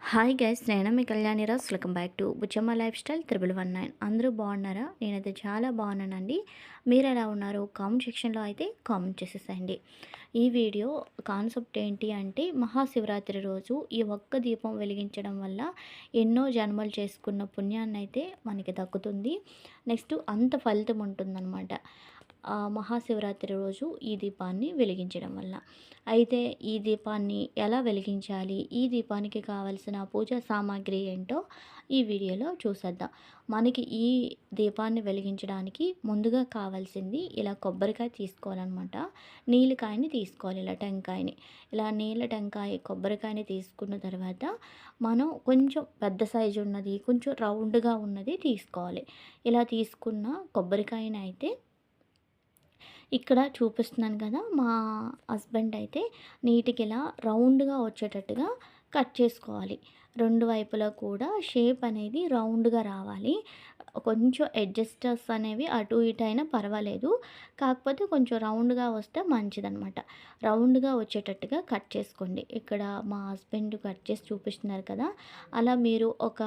Hi guys నేను మీ Kalyaniraj welcome back to Buchamma life style triple one nine. అందరూ బాగున్నారా? నేనైతే చాలా బాగున్నానండి. మీరు ఎలా ఉన్నారు? కామెంట్ సెక్షన్లో అయితే కామెంట్ చేసేసేయండి. ఈ వీడియో కాన్సెప్ట్ ఏంటి అంటే మహాశివరాత్రి రోజు ఈ ఒక్క దీపం వెలిగించడం వల్ల ఎన్నో జన్మలు చేసుకున్న పుణ్యాన్ని అయితే మనకి దక్కుతుంది. నెక్స్ట్ అంత ఫలితం ఉంటుందన్నమాట. మహాశివరాత్రి రోజు ఈ దీపాన్ని వెలిగించడం వల్ల. అయితే ఈ దీపాన్ని ఎలా వెలిగించాలి? ఈ దీపానికి కావలసిన పూజా సామాగ్రి ఏంటో ఈ వీడియోలో చూసేద్దాం. మనకి ఈ దీపాన్ని వెలిగించడానికి ముందుగా కావాల్సింది ఇలా కొబ్బరికాయ తీసుకోవాలన్నమాట. నీళ్ళకాయని తీసుకోవాలి ఇలా టెంకాయని. ఇలా నీళ్ళ టెంకాయ కొబ్బరికాయని తీసుకున్న తర్వాత మనం కొంచెం పెద్ద సైజు ఉన్నది కొంచెం రౌండ్గా ఉన్నది తీసుకోవాలి. ఇలా తీసుకున్న కొబ్బరికాయని అయితే ఇక్కడ చూపిస్తున్నాను కదా మా హస్బెండ్ అయితే నీటికి ఇలా రౌండ్గా వచ్చేటట్టుగా కట్ చేసుకోవాలి. రెండు వైపులా కూడా షేప్ అనేది రౌండ్గా రావాలి. కొంచెం అడ్జస్టర్స్ అనేవి అటు ఇటు అయినా పర్వాలేదు. కాకపోతే కొంచెం రౌండ్గా వస్తే మంచిదనమాట రౌండ్గా వచ్చేటట్టుగా కట్ చేసుకోండి. ఇక్కడ మా హస్బెండ్ కట్ చేసి చూపిస్తున్నారు కదా అలా మీరు ఒక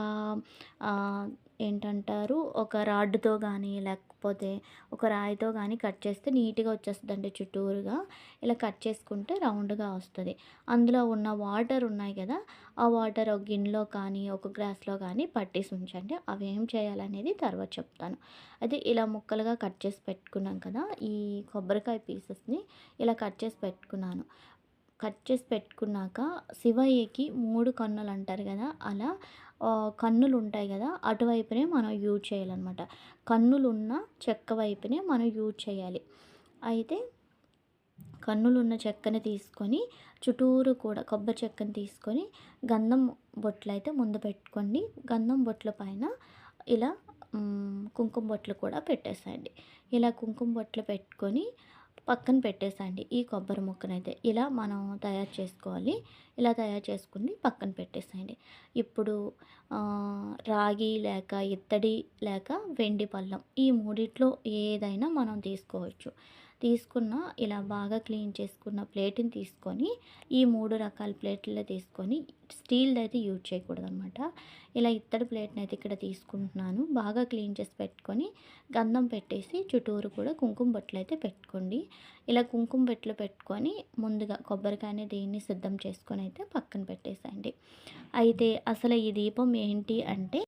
ఏంటంటారు? ఒక రాడ్డుతో కానీ లేకపోతే ఒక రాయితో కానీ కట్ చేస్తే నీట్గా వచ్చేస్తుందండి చుట్టూరుగా. ఇలా కట్ చేసుకుంటే రౌండ్గా వస్తుంది. అందులో ఉన్న వాటర్ ఉన్నాయి కదా ఆ వాటర్ ఒక గిన్నెలో కానీ ఒక గ్లాస్లో కానీ పట్టేసి ఉంచండి. అవి ఏం చేయాలనేది తర్వాత చెప్తాను. అయితే ఇలా ముక్కలుగా కట్ చేసి పెట్టుకున్నాం కదా ఈ కొబ్బరికాయ పీసెస్ని ఇలా కట్ చేసి పెట్టుకున్నాను. కట్ చేసి పెట్టుకున్నాక శివయ్యకి మూడు కన్నులు అంటారు కదా అలా కన్నులు ఉంటాయి కదా అటువైపునే మనం యూజ్ చేయాలన్నమాట. కన్నులు ఉన్న చెక్క వైపునే మనం యూజ్ చేయాలి. అయితే కన్నులున్న చెక్కని తీసుకొని చుట్టూరు కూడా కొబ్బరి చెక్కని తీసుకొని గంధం బొట్లు అయితే ముందు పెట్టుకోండి. గంధం బొట్ల పైన ఇలా కుంకుమ బొట్లు కూడా పెట్టేసేయండి. ఇలా కుంకుమ బొట్లు పెట్టుకొని పక్కన పెట్టేసండి ఈ కొబ్బరి ముక్కనైతే. ఇలా మనం తయారు చేసుకోవాలి. ఇలా తయారు చేసుకుని పక్కన పెట్టేసేయండి ఇప్పుడు రాగి లేక ఇత్తడి లేక వెండి పళ్ళం ఈ మూడిట్లో ఏదైనా మనం తీసుకోవచ్చు. తీసుకున్న ఇలా బాగా క్లీన్ చేసుకున్న ప్లేట్ని తీసుకొని ఈ మూడు రకాల ప్లేట్లలో తీసుకొని స్టీల్ది అయితే యూజ్ చేయకూడదు అనమాట ఇలా ఇత్తడి ప్లేట్ని అయితే ఇక్కడ తీసుకుంటున్నాను. బాగా క్లీన్ చేసి పెట్టుకొని గంధం పెట్టేసి చుట్టూరు కూడా కుంకుమ బొట్లు అయితే పెట్టుకోండి. ఇలా కుంకుమ బొట్లు పెట్టుకొని ముందుగా కొబ్బరికాయని దీన్ని సిద్ధం చేసుకొని అయితే పక్కన పెట్టేసేయండి. అయితే అసలు ఈ దీపం ఏంటి అంటే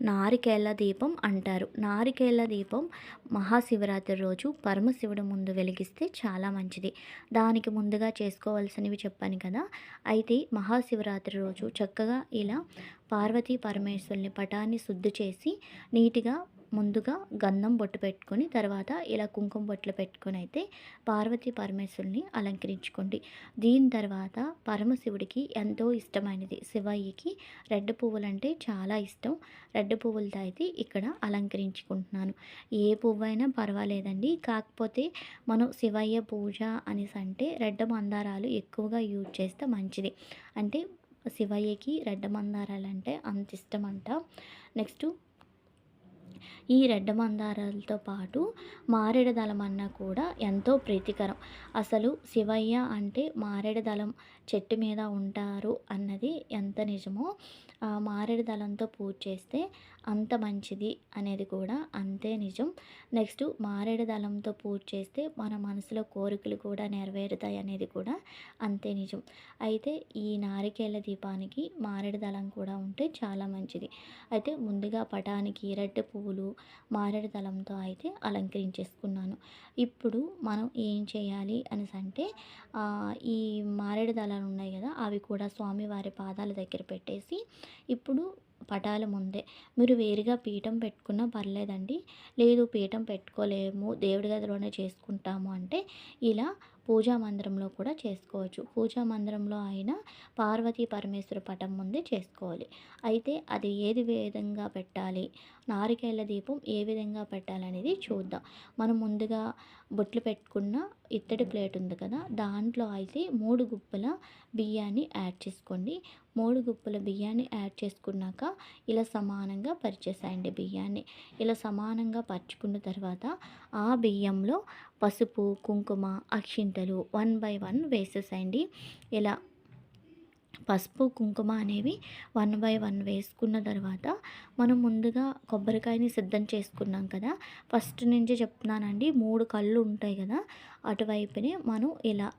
నారికేళ్ళ దీపం అంటారు. నారికేళ్ళ దీపం మహాశివరాత్రి రోజు పరమశివుడు ముందు వెలిగిస్తే చాలా మంచిది. దానికి ముందుగా చేసుకోవాల్సినవి చెప్పాను కదా. అయితే మహాశివరాత్రి రోజు చక్కగా ఇలా పార్వతీ పరమేశ్వరుని పటాన్ని శుద్ధి చేసి నీట్గా ముందుగా గంధం బొట్టు పెట్టుకొని తర్వాత ఇలా కుంకుమ బొట్లు పెట్టుకొని అయితే పార్వతీ పరమేశ్వరుని అలంకరించుకోండి. దీని తర్వాత పరమశివుడికి ఎంతో ఇష్టమైనది శివయ్యకి రెడ్ పువ్వులంటే చాలా ఇష్టం. రెడ్ పువ్వులతో అయితే ఇక్కడ అలంకరించుకుంటున్నాను. ఏ పువ్వు అయినా పర్వాలేదండి. కాకపోతే మనం శివయ్య పూజ అనేసి అంటే రెడ్ మందారాలు ఎక్కువగా యూజ్ చేస్తే మంచిది. అంటే శివయ్యకి రెడ్ మందారాలు అంటే అంత ఇష్టం అంట. నెక్స్ట్ ఈ రెడ్డ మందారాలతో పాటు మారేడు దళం అన్న కూడా ఎంతో ప్రీతికరం. అసలు శివయ్య అంటే మారేడు దళం చెట్టు మీద ఉంటారు అన్నది ఎంత నిజమో ఆ మారేడు దళంతో పూజ చేస్తే అంత మంచిది అనేది కూడా అంతే నిజం. నెక్స్ట్ మారేడు దళంతో పూజ చేస్తే మన మనసులో కోరికలు కూడా నెరవేరుతాయి అనేది కూడా అంతే నిజం. అయితే ఈ నారికేళ్ళ దీపానికి మారేడు దళం కూడా ఉంటే చాలా మంచిది. అయితే ముందుగా పటానికి రెడ్డ పువ్వులు మారేడు దళంతో అయితే అలంకరించేసుకున్నాను. ఇప్పుడు మనం ఏం చేయాలి అనేసి అంటే ఈ మారేడు దళాలు ఉన్నాయి కదా అవి కూడా స్వామివారి పాదాల దగ్గర పెట్టేసి ఇప్పుడు పటాల ముందే. మీరు వేరుగా పీఠం పెట్టుకున్నా పర్లేదండి. లేదు పీఠం పెట్టుకోలేము దేవుడి గదిలోనే చేసుకుంటాము అంటే ఇలా పూజా మందిరంలో కూడా చేసుకోవచ్చు. పూజా మందిరంలో అయినా పార్వతీ పరమేశ్వర పటం ముందే చేసుకోవాలి. అయితే అది ఏది విధంగా పెట్టాలి? నారికేళ్ళ దీపం ఏ విధంగా పెట్టాలనేది చూద్దాం. మనం ముందుగా బొట్లు పెట్టుకున్న ఇత్తడి ప్లేట్ ఉంది కదా దాంట్లో అయితే మూడు గుప్పల బియ్యాన్ని యాడ్ చేసుకోండి. మూడు గుప్పల బియ్యాన్ని యాడ్ చేసుకున్నాక ఇలా సమానంగా పరిచేసాయండి బియ్యాన్ని. ఇలా సమానంగా పరుచుకున్న తర్వాత ఆ బియ్యంలో పసుపు కుంకుమ అక్షింతలు వన్ బై వన్ వేసేసేయండి. ఇలా పసుపు కుంకుమ అనేవి వన్ బై వన్ వేసుకున్న తర్వాత మనం ముందుగా కొబ్బరికాయని సిద్ధం చేసుకున్నాం కదా. ఫస్ట్ నుంచి చెప్తున్నానండి మూడు కళ్ళు ఉంటాయి కదా. అటువైపునే మనం ఇలా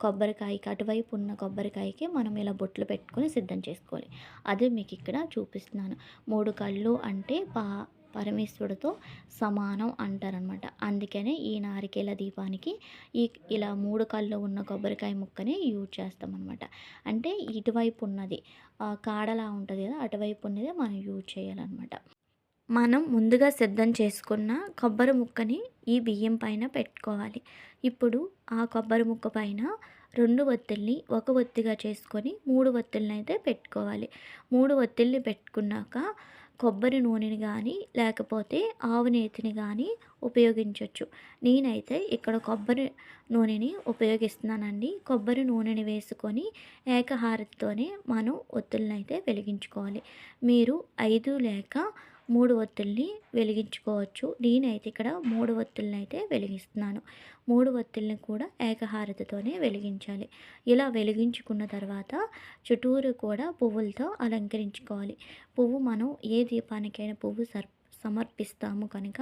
కొబ్బరికాయకి అటువైపు ఉన్న కొబ్బరికాయకి మనం ఇలా బొట్లు పెట్టుకొని సిద్ధం చేసుకోవాలి. అదే మీకు ఇక్కడ చూపిస్తున్నాను. మూడు కళ్ళు అంటే పా పరమేశ్వరుడితో సమానం అంటారనమాట అందుకనే ఈ నారికేల దీపానికి ఈ ఇలా మూడు కళ్ళు ఉన్న కొబ్బరికాయ ముక్కని యూజ్ చేస్తామన్నమాట. అంటే ఇటువైపు ఉన్నది కాడలా ఉంటుంది కదా అటువైపు ఉన్నదే మనం యూజ్ చేయాలన్నమాట. మనం ముందుగా సిద్ధం చేసుకున్న కొబ్బరి ముక్కని ఈ బియ్యం పైన పెట్టుకోవాలి. ఇప్పుడు ఆ కొబ్బరి ముక్క పైన రెండు ఒత్తిల్ని ఒక ఒత్తిగా చేసుకొని మూడు ఒత్తిళ్ళని అయితే పెట్టుకోవాలి. మూడు ఒత్తిళ్ళని పెట్టుకున్నాక కొబ్బరి నూనెని కానీ లేకపోతే ఆవు నేతిని కానీ ఉపయోగించవచ్చు నేనైతే ఇక్కడ కొబ్బరి నూనెని ఉపయోగిస్తున్నానండి. కొబ్బరి నూనెని వేసుకొని ఏకహారతితోనే మనం ఒత్తులనైతే అయితే వెలిగించుకోవాలి. మీరు ఐదు లేక మూడు ఒత్తుల్ని వెలిగించుకోవచ్చు. నేనైతే ఇక్కడ మూడు ఒత్తుల్ని అయితే వెలిగిస్తున్నాను. మూడు ఒత్తుల్ని కూడా ఏకహారతతోనే వెలిగించాలి. ఇలా వెలిగించుకున్న తర్వాత చుట్టూరు కూడా పువ్వులతో అలంకరించుకోవాలి. పువ్వు మనం ఏ దీపానికైనా పువ్వు సర్ సమర్పిస్తాము కనుక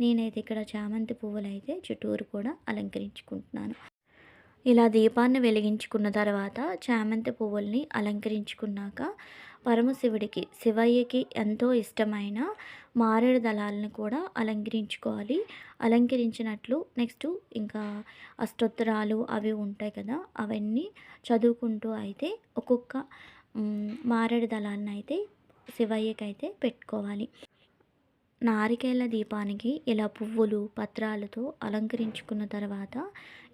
నేనైతే ఇక్కడ చామంతి పువ్వులు అయితే చుట్టూరు కూడా అలంకరించుకుంటున్నాను. ఇలా దీపాన్ని వెలిగించుకున్న తర్వాత చామంతి పువ్వుల్ని అలంకరించుకున్నాక పరమశివుడికి శివయ్యకి ఎంతో ఇష్టమైన మారేడు దళాలను కూడా అలంకరించుకోవాలి. అలంకరించినట్లు నెక్స్ట్ ఇంకా అష్టోత్తరాలు అవి ఉంటాయి కదా అవన్నీ చదువుకుంటూ అయితే ఒక్కొక్క మారేడు దళాలను అయితే శివయ్యకి అయితే పెట్టుకోవాలి. నారికేళ్ళ దీపానికి ఇలా పువ్వులు పత్రాలతో అలంకరించుకున్న తర్వాత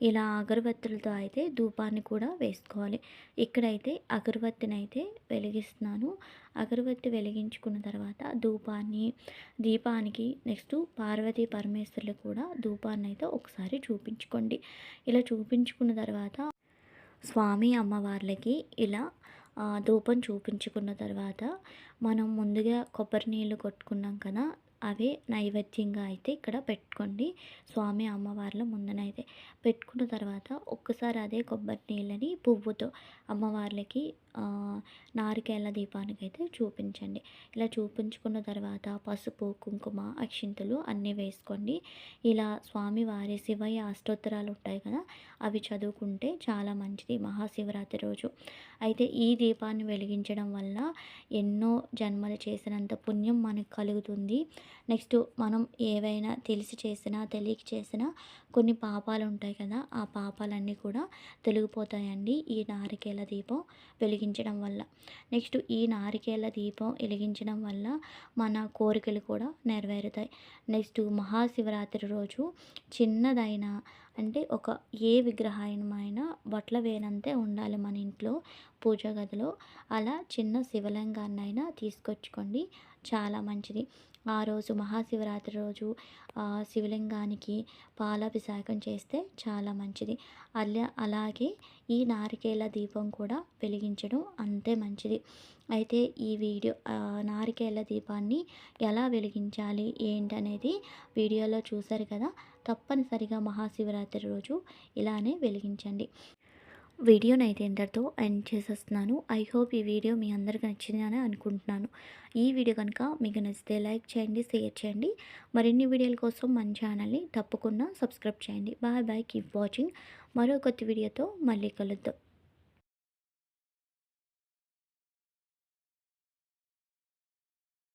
ఇలా అగరబత్తులతో అయితే ధూపాన్ని కూడా వేసుకోవాలి. ఇక్కడైతే అగరబత్తిని అయితే వెలిగిస్తున్నాను. అగరబత్తి వెలిగించుకున్న తర్వాత ధూపాన్ని దీపానికి నెక్స్ట్ పార్వతీ పరమేశ్వరులు కూడా ధూపాన్ని అయితే ఒకసారి చూపించుకోండి. ఇలా చూపించుకున్న తర్వాత స్వామి అమ్మవార్లకి ఇలా ధూపం చూపించుకున్న తర్వాత మనం ముందుగా కొబ్బరి నీళ్ళు కొట్టుకున్నాం కదా అవే నైవేద్యంగా అయితే ఇక్కడ పెట్టుకోండి. స్వామి అమ్మవార్ల ముందనైతే పెట్టుకున్న తర్వాత ఒక్కసారి అదే కొబ్బరి నీళ్ళని పువ్వుతో అమ్మవార్లకి నారికేళ్ళ దీపానికి అయితే చూపించండి. ఇలా చూపించుకున్న తర్వాత పసుపు కుంకుమ అక్షింతలు అన్నీ వేసుకోండి. ఇలా స్వామివారి శివయ్య అష్టోత్తరాలు ఉంటాయి కదా అవి చదువుకుంటే చాలా మంచిది. మహాశివరాత్రి రోజు అయితే ఈ దీపాన్ని వెలిగించడం వల్ల ఎన్నో జన్మలు చేసినంత పుణ్యం మనకు కలుగుతుంది. నెక్స్ట్ మనం ఏవైనా తెలిసి చేసినా తెలియక చేసినా కొన్ని పాపాలు ఉంటాయి కదా ఆ పాపాలన్నీ కూడా తొలగిపోతాయండి ఈ నారికేల దీపం వెలిగించడం వల్ల. నెక్స్ట్ ఈ నారికేల దీపం వెలిగించడం వల్ల మన కోరికలు కూడా నెరవేరుతాయి. నెక్స్ట్ మహాశివరాత్రి రోజు చిన్నదైన అంటే ఒక ఏ విగ్రహమైనా బట్ల వేనంతే ఉండాలి మన ఇంట్లో పూజ గదిలో. అలా చిన్న శివలింగాన్నైనా తీసుకొచ్చుకోండి చాలా మంచిది. ఆ రోజు మహాశివరాత్రి రోజు శివలింగానికి పాలాభిషేకం చేస్తే చాలా మంచిది. అలా అలాగే ఈ నారికేల దీపం కూడా వెలిగించడం అంతే మంచిది. అయితే ఈ వీడియో నారికేల దీపాన్ని ఎలా వెలిగించాలి ఏంటనేది వీడియోలో చూశారు కదా? తప్పనిసరిగా మహాశివరాత్రి రోజు ఇలానే వెలిగించండి. వీడియోని అయితే ఇంతటితో ఎండ్ చేసేస్తున్నాను. ఐ హోప్ ఈ వీడియో మీ అందరికి నచ్చిందని అనుకుంటున్నాను. ఈ వీడియో కనుక మీకు నచ్చితే లైక్ చేయండి షేర్ చేయండి. మరిన్ని వీడియోల కోసం మన ఛానల్ని తప్పకుండా సబ్స్క్రైబ్ చేయండి. Bye bye keep watching. మరో కొత్త వీడియోతో మళ్ళీ కలుద్దాం.